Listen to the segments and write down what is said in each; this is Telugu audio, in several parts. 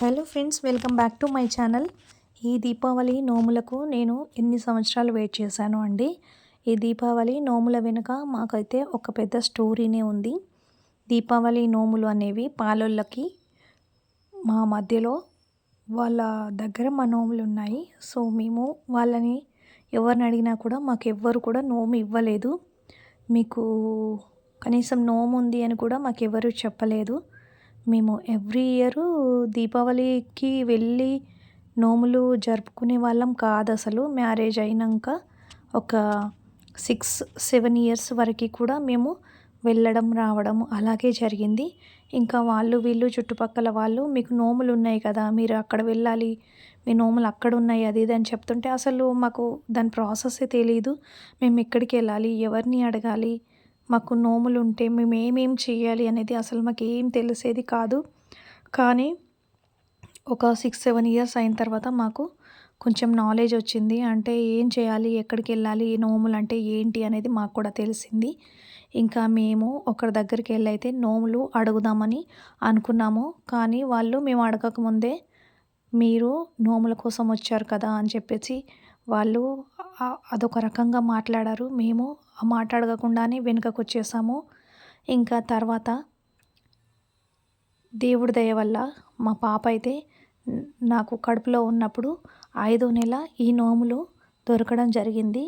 Hello friends welcome back to my channel. ఈ దీపావళి నోములకు నేను ఎన్ని సంవత్సరాలు వెయిట్ చేశాను అండి. ఈ దీపావళి నోముల వెనుక మాకైతే ఒక పెద్ద స్టోరీనే ఉంది. దీపావళి నోములు అనేవి పాలోళ్ళకి మా మధ్యలో వాళ్ళ దగ్గర మా నోములు ఉన్నాయి. సో మేము వాళ్ళని ఎవరిని అడిగినా కూడా మాకు ఎవ్వరు కూడా నోము ఇవ్వలేదు. మీకు కనీసం నోము ఉంది అని కూడా మాకు ఎవరు చెప్పలేదు. మేము ఎవ్రీ ఇయర్ దీపావళికి వెళ్ళి నోములు జరుపుకునే వాళ్ళం కాదు అసలు మ్యారేజ్ అయినాక ఒక సిక్స్ సెవెన్ ఇయర్స్ వరకు కూడా మేము వెళ్ళడం రావడం అలాగే జరిగింది. ఇంకా వాళ్ళు వీళ్ళు చుట్టుపక్కల వాళ్ళు మీకు నోములు ఉన్నాయి కదా మీరు అక్కడ వెళ్ళాలి మీ నోములు అక్కడ ఉన్నాయి అది ఇది అని చెప్తుంటే అసలు మాకు దాని ప్రాసెస్ తెలియదు మేము ఎక్కడికి వెళ్ళాలి ఎవరిని అడగాలి మాకు నోములు ఉంటే మేము ఏమేమి చేయాలి అనేది అసలు మాకు ఏం తెలిసేది కాదు. కానీ ఒక సిక్స్ సెవెన్ ఇయర్స్ అయిన తర్వాత మాకు కొంచెం నాలెడ్జ్ వచ్చింది. అంటే ఏం చేయాలి ఎక్కడికి వెళ్ళాలి నోములు అంటే ఏంటి అనేది మాకు కూడా తెలిసింది. ఇంకా మేము ఒకరి దగ్గరికి వెళ్ళైతే నోములు అడుగుదామని అనుకున్నాము. కానీ వాళ్ళు మేము అడగకముందే మీరు నోముల కోసం వచ్చారు కదా అని చెప్పేసి వాళ్ళు అదొక రకంగా మాట్లాడారు. మేము మాట్లాడకుండానే వెనుకకు వచ్చేసాము ఇంకా తర్వాత దేవుడి దయ వల్ల మా పాప అయితే నాకు కడుపులో ఉన్నప్పుడు ఐదో నెల ఈ నోములు దొరకడం జరిగింది.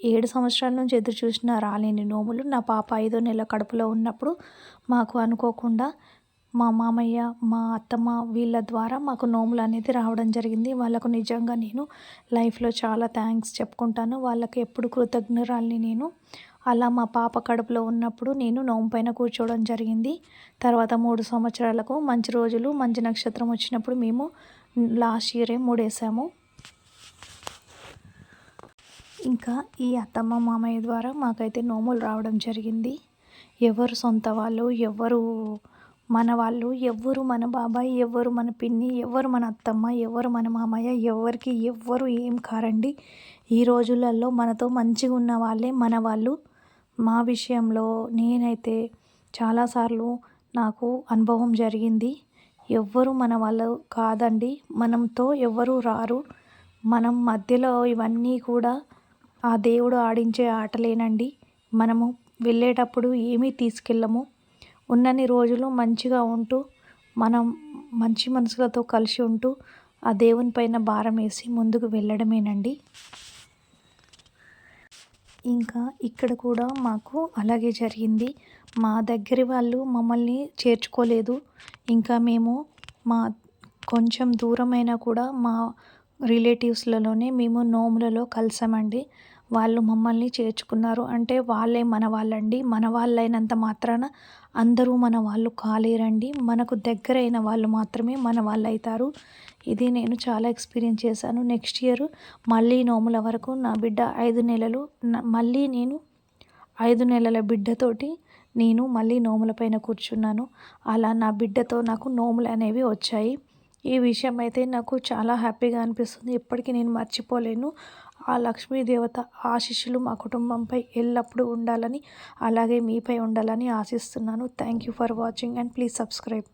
ఏడు సంవత్సరాల నుంచి ఎదురు చూసిన రాలేని నోములు నా పాప ఐదో నెల కడుపులో ఉన్నప్పుడు మాకు అనుకోకుండా మా మామయ్య మా అత్తమ్మ వీళ్ళ ద్వారా మాకు నోములు అనేది రావడం జరిగింది. వాళ్ళకు నిజంగా నేను లైఫ్లో చాలా థ్యాంక్స్ చెప్పుకుంటాను. వాళ్ళకి ఎప్పుడు కృతజ్ఞరాల్ని నేను అలా మా పాప కడుపులో ఉన్నప్పుడు నేను నోము పైన కూర్చోవడం జరిగింది. తర్వాత మూడు సంవత్సరాలకు మంచి రోజులు మంచి నక్షత్రం వచ్చినప్పుడు మేము లాస్ట్ ఇయరే మూడేసాము. ఇంకా ఈ అత్తమ్మ మామయ్య ద్వారా మాకైతే నోములు రావడం జరిగింది. ఎవరు సొంత వాళ్ళు ఎవరు మన వాళ్ళు ఎవ్వరు మన బాబాయ్ ఎవ్వరు మన పిన్ని ఎవ్వరు మన అత్తమ్మ ఎవరు మన మామయ్య ఎవరికి ఎవ్వరు ఏం కారండి. ఈ రోజులలో మనతో మంచిగా ఉన్న వాళ్ళే మన వాళ్ళు. మా విషయంలో నేనైతే చాలాసార్లు నాకు అనుభవం జరిగింది. ఎవ్వరు మన వాళ్ళు కాదండి. మనంతో ఎవ్వరూ రారు. మనం మధ్యలో ఇవన్నీ కూడా ఆ దేవుడు ఆడించే ఆటలేనండి. మనము వెళ్ళేటప్పుడు ఏమీ తీసుకెళ్ళము. ఉన్నన్ని రోజులు మంచిగా ఉంటూ మనం మంచి మనసులతో కలిసి ఉంటూ ఆ దేవుని పైన భారం వేసి ముందుకు వెళ్ళడమేనండి. ఇంకా ఇక్కడ కూడా మాకు అలాగే జరిగింది. మా దగ్గరి వాళ్ళు మమ్మల్ని చేర్చుకోలేదు. ఇంకా మేము మా కొంచెం దూరమైనా కూడా మా రిలేటివ్స్లలోనే మేము నోములలో కలిసామండి. వాళ్ళు మమ్మల్ని చేర్చుకున్నారు. అంటే వాళ్ళే మన వాళ్ళండి. మన వాళ్ళైనంత మాత్రాన అందరూ మన వాళ్ళు కాలేరండి. మనకు దగ్గరైన వాళ్ళు మాత్రమే మన వాళ్ళు అవుతారు ఇది నేను చాలా ఎక్స్పీరియన్స్ చేశాను. నెక్స్ట్ ఇయర్ మళ్ళీ నోముల వరకు నా బిడ్డ ఐదు నెలలు మళ్ళీ నేను ఐదు నెలల బిడ్డతోటి నేను మళ్ళీ నోముల పైన కూర్చున్నాను. అలా నా బిడ్డతో నాకు నోములు అనేవి వచ్చాయి. ఈ విషయం అయితే నాకు చాలా హ్యాపీగా అనిపిస్తుంది. ఇప్పటికీ నేను మర్చిపోలేను. ఆ లక్ష్మీ దేవత ఆశీస్సులు మా కుటుంబంపై ఎల్లప్పుడూ ఉండాలని అలాగే మీపై ఉండాలని ఆశిస్తున్నాను. Thank you for watching and please subscribe